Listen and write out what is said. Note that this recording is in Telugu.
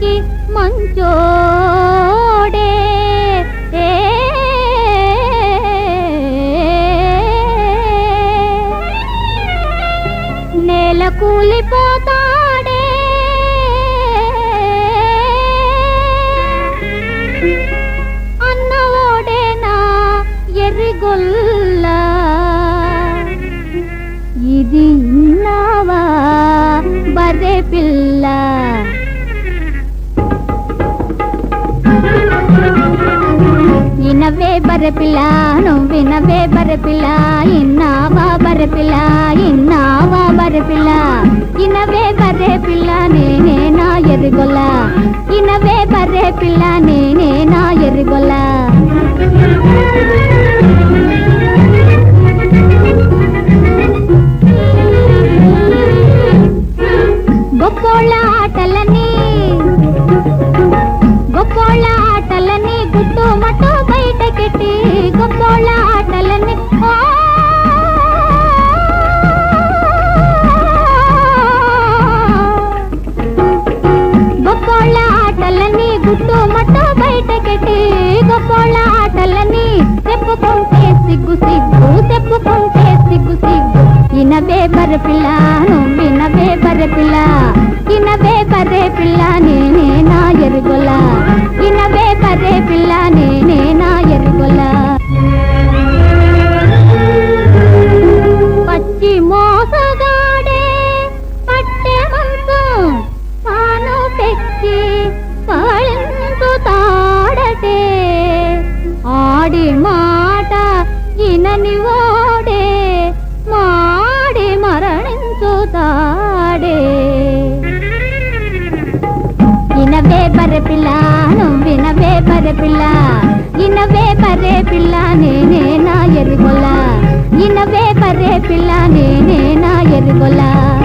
కి మంచోడే. నేల కూలిపోతాడే. అన్నవోడేనా ఎర్రిగొల్లు బరపిల్ల నువ్వినవే బరపిల్ల ఇన్నావా బరపిల్ల ఇన్నావా బరపిల్ల. ఇనవే బర్రె పిల్ల నేనే నా ఎరుగొల్ల ఇనవే బరే పిల్ల నేనే నా ఎరుగొల్ల గుట్టు మట్టు బయటకెట్టి గొప్పోళ్ళ ఆటలని చెప్పుకుంటే సిగ్గు సిగ్గు చెప్పుకుంటే సిగ్గు సిగ్గు. ఇనవే బర్రె పిల్ల నువ్వినవే బర్రె పిల్ల ఇనవే బర్రె పిల్ల నేనే నా ఎరుగులా. పరే పిల్ల నువ్వు వినవే పరే పిల్ల. ఇనవే పరే పిల్ల నేనే నా ఎరుగొల్ల. ఇనవే పరే పిల్ల నేనే నా ఎరుగొల్లా.